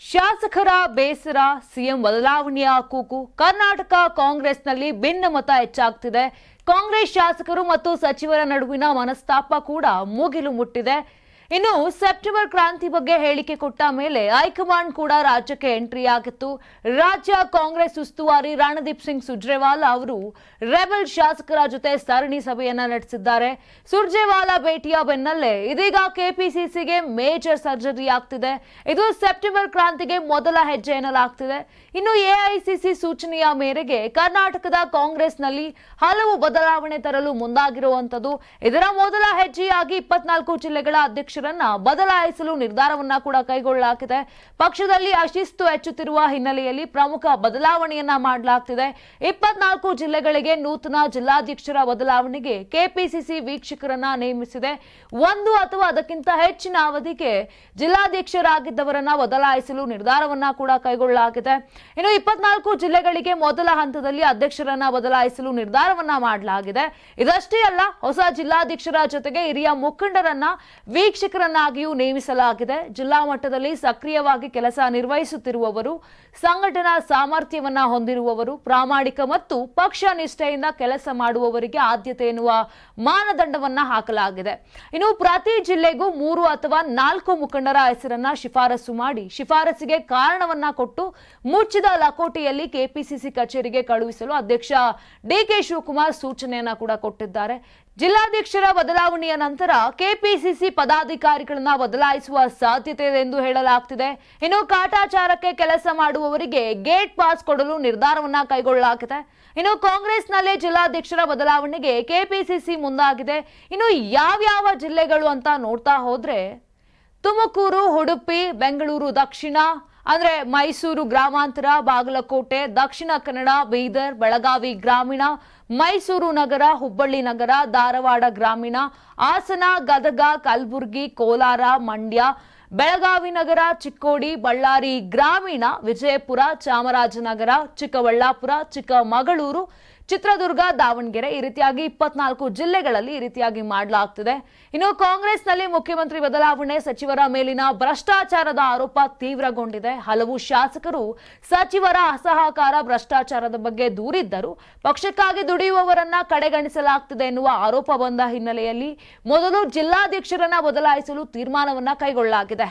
ಶಾಸಕರ ಬೇಸರ, ಸಿಎಂ ಬದಲಾವಣೆಯ ಕೂಗು, ಕರ್ನಾಟಕ ಕಾಂಗ್ರೆಸ್ನಲ್ಲಿ ಭಿನ್ನಮತ ಹೆಚ್ಚಾಗ್ತಿದೆ. ಕಾಂಗ್ರೆಸ್ ಶಾಸಕರು ಮತ್ತು ಸಚಿವರ ನಡುವಿನ ಮನಸ್ತಾಪ ಕೂಡ ಮುಗಿಲು ಮುಟ್ಟಿದೆ. ಇನ್ನು ಸೆಪ್ಟೆಂಬರ್ ಕ್ರಾಂತಿ ಬಗ್ಗೆ ಹೇಳಿಕೆ ಕೊಟ್ಟ ಮೇಲೆ ಹೈಕಮಾಂಡ್ ಕೂಡ ರಾಜ್ಯಕ್ಕೆ ಎಂಟ್ರಿ ಆಗಿತ್ತು. ರಾಜ್ಯ ಕಾಂಗ್ರೆಸ್ ಉಸ್ತುವಾರಿ ರಣದೀಪ್ ಸಿಂಗ್ ಸುರ್ಜೇವಾಲಾ ಅವರು ರೆಬಲ್ ಶಾಸಕರ ಜೊತೆ ಸರಣಿ ಸಭೆಯನ್ನ ನಡೆಸಿದ್ದಾರೆ. ಸುರ್ಜೇವಾಲಾ ಭೇಟಿಯ ಬೆನ್ನಲ್ಲೇ ಇದೀಗ ಕೆಪಿಸಿಸಿಗೆ ಮೇಜರ್ ಸರ್ಜರಿ ಆಗ್ತಿದೆ. ಇದು ಸೆಪ್ಟೆಂಬರ್ ಕ್ರಾಂತಿಗೆ ಮೊದಲ ಹೆಜ್ಜೆ ಎನ್ನಲಾಗ್ತಿದೆ. ಇನ್ನು ಎಐಸಿಸಿ ಸೂಚನೆಯ ಮೇರೆಗೆ ಕರ್ನಾಟಕದ ಕಾಂಗ್ರೆಸ್ನಲ್ಲಿ ಹಲವು ಬದಲಾವಣೆ ತರಲು ಮುಂದಾಗಿರುವಂತದ್ದು ಇದರ ಮೊದಲ ಹೆಜ್ಜೆಯಾಗಿ ಇಪ್ಪತ್ನಾಲ್ಕು ಜಿಲ್ಲೆಗಳ ಅಧ್ಯಕ್ಷರನ್ನ ಬದಲಾಯಿಸಲು ನಿರ್ಧಾರವನ್ನ ಕೂಡ ಕೈಗೊಳ್ಳಲಾಗಿದೆ ಪಕ್ಷದಲ್ಲಿ ಅಶಿಸ್ತು ಹೆಚ್ಚುತ್ತಿರುವ ಹಿನ್ನೆಲೆಯಲ್ಲಿ ಪ್ರಮುಖ ಬದಲಾವಣೆಯನ್ನ ಮಾಡಲಾಗ್ತಿದೆ. ಇಪ್ಪತ್ನಾಲ್ಕು ಜಿಲ್ಲೆಗಳಿಗೆ ನೂತನ ಜಿಲ್ಲಾಧ್ಯಕ್ಷರ ಬದಲಾವಣೆಗೆ ಕೆಪಿಸಿಸಿ ವೀಕ್ಷಕರನ್ನ ನೇಮಿಸಿದೆ. ಒಂದು ಅಥವಾ ಅದಕ್ಕಿಂತ ಹೆಚ್ಚಿನ ಅವಧಿಗೆ ಜಿಲ್ಲಾಧ್ಯಕ್ಷರಾಗಿದ್ದವರನ್ನ ಬದಲಾಯಿಸಲು ನಿರ್ಧಾರವನ್ನ ಕೂಡ ಕೈಗೊಳ್ಳಲಾಗಿದೆ. ಇನ್ನು ಇಪ್ಪತ್ನಾಲ್ಕು ಜಿಲ್ಲೆಗಳಿಗೆ ಮೊದಲ ಹಂತದಲ್ಲಿ ಅಧ್ಯಕ್ಷರನ್ನ ಬದಲಾಯಿಸಲು ನಿರ್ಧಾರವನ್ನ ಮಾಡಲಾಗಿದೆ. ಇದಷ್ಟೇ ಅಲ್ಲ, ಹೊಸ ಜಿಲ್ಲಾಧ್ಯಕ್ಷರ ಜೊತೆಗೆ ಹಿರಿಯ ಮುಖಂಡರನ್ನ ವೀಕ್ಷಕರನ್ನಾಗಿಯೂ ನೇಮಿಸಲಾಗಿದೆ. ಜಿಲ್ಲಾ ಮಟ್ಟದಲ್ಲಿ ಸಕ್ರಿಯವಾಗಿ ಕೆಲಸ ನಿರ್ವಹಿಸುತ್ತಿರುವವರು, ಸಂಘಟನಾ ಸಾಮರ್ಥ್ಯವನ್ನ ಹೊಂದಿರುವವರು, ಪ್ರಾಮಾಣಿಕ ಮತ್ತು ಪಕ್ಷ ನಿಷ್ಠೆಯಿಂದ ಕೆಲಸ ಮಾಡುವವರಿಗೆ ಆದ್ಯತೆ ಎನ್ನುವ ಮಾನದಂಡವನ್ನ ಹಾಕಲಾಗಿದೆ. ಇನ್ನು ಪ್ರತಿ ಜಿಲ್ಲೆಗೂ ಮೂರು ಅಥವಾ ನಾಲ್ಕು ಮುಖಂಡರ ಹೆಸರನ್ನ ಶಿಫಾರಸು ಮಾಡಿ, ಶಿಫಾರಸಿಗೆ ಕಾರಣವನ್ನ ಕೊಟ್ಟು ಮುಚ್ಚಿದ ಲಕೋಟೆಯಲ್ಲಿ ಕೆಪಿಸಿಸಿ ಕಚೇರಿಗೆ ಕಳುಹಿಸಲು ಅಧ್ಯಕ್ಷ ಡಿಕೆ ಶಿವಕುಮಾರ್ ಸೂಚನೆಯನ್ನ ಕೂಡ ಕೊಟ್ಟಿದ್ದಾರೆ. ಜಿಲ್ಲಾಧ್ಯಕ್ಷರ ಬದಲಾವಣೆಯ ನಂತರ ಕೆಪಿಸಿಸಿ ಪದಾಧಿಕಾರಿಗಳನ್ನ ಬದಲಾಯಿಸುವ ಸಾಧ್ಯತೆ ಇದೆ ಎಂದು ಹೇಳಲಾಗ್ತಿದೆ. ಇನ್ನು ಕಾಟಾಚಾರಕ್ಕೆ ಕೆಲಸ ಮಾಡುವವರಿಗೆ ಗೇಟ್ ಪಾಸ್ ಕೊಡಲು ನಿರ್ಧಾರವನ್ನ ಕೈಗೊಳ್ಳಲಾಗಿದೆ. ಇನ್ನು ಕಾಂಗ್ರೆಸ್ನಲ್ಲೇ ಜಿಲ್ಲಾಧ್ಯಕ್ಷರ ಬದಲಾವಣೆಗೆ ಕೆಪಿಸಿಸಿ ಮುಂದಾಗಿದೆ. ಇನ್ನು ಯಾವ್ಯಾವ ಜಿಲ್ಲೆಗಳು ಅಂತ ನೋಡ್ತಾ ಹೋದ್ರೆ ತುಮಕೂರು, ಉಡುಪಿ, ಬೆಂಗಳೂರು, ದಕ್ಷಿಣ ಅಂದ್ರೆ ಮೈಸೂರು ಗ್ರಾಮಾಂತರ, ಬಾಗಲಕೋಟೆ, ದಕ್ಷಿಣ ಕನ್ನಡ, ಬೀದರ್, ಬೆಳಗಾವಿ ಗ್ರಾಮೀಣ, ಮೈಸೂರು ನಗರ, ಹುಬ್ಬಳ್ಳಿ ನಗರ, ಧಾರವಾಡ ಗ್ರಾಮೀಣ, ಹಾಸನ, ಗದಗ, ಕಲಬುರಗಿ, ಕೋಲಾರ, ಮಂಡ್ಯ, ಬೆಳಗಾವಿ ನಗರ, ಚಿಕ್ಕೋಡಿ, ಬಳ್ಳಾರಿ ಗ್ರಾಮೀಣ, ವಿಜಯಪುರ, ಚಾಮರಾಜನಗರ, ಚಿಕ್ಕಬಳ್ಳಾಪುರ, ಚಿಕ್ಕಮಗಳೂರು ಚಿತ್ರದುರ್ಗ, ದಾವಣಗೆರೆ ಈ ರೀತಿಯಾಗಿ ಇಪ್ಪತ್ನಾಲ್ಕು ಜಿಲ್ಲೆಗಳಲ್ಲಿ ಈ ರೀತಿಯಾಗಿ ಮಾಡಲಾಗ್ತಿದೆ. ಇನ್ನು ಕಾಂಗ್ರೆಸ್ನಲ್ಲಿ ಮುಖ್ಯಮಂತ್ರಿ ಬದಲಾವಣೆ, ಸಚಿವರ ಮೇಲಿನ ಭ್ರಷ್ಟಾಚಾರದ ಆರೋಪ ತೀವ್ರಗೊಂಡಿದೆ. ಹಲವು ಶಾಸಕರು ಸಚಿವರ ಅಸಹಕಾರ, ಭ್ರಷ್ಟಾಚಾರದ ಬಗ್ಗೆ ದೂರಿದ್ದರು ಪಕ್ಷಕ್ಕಾಗಿ ದುಡಿಯುವವರನ್ನ ಕಡೆಗಣಿಸಲಾಗ್ತಿದೆ ಎನ್ನುವ ಆರೋಪ ಬಂದ ಹಿನ್ನೆಲೆಯಲ್ಲಿ ಮೊದಲು ಜಿಲ್ಲಾಧ್ಯಕ್ಷರನ್ನ ಬದಲಾಯಿಸಲು ತೀರ್ಮಾನವನ್ನ ಕೈಗೊಳ್ಳಲಾಗಿದೆ.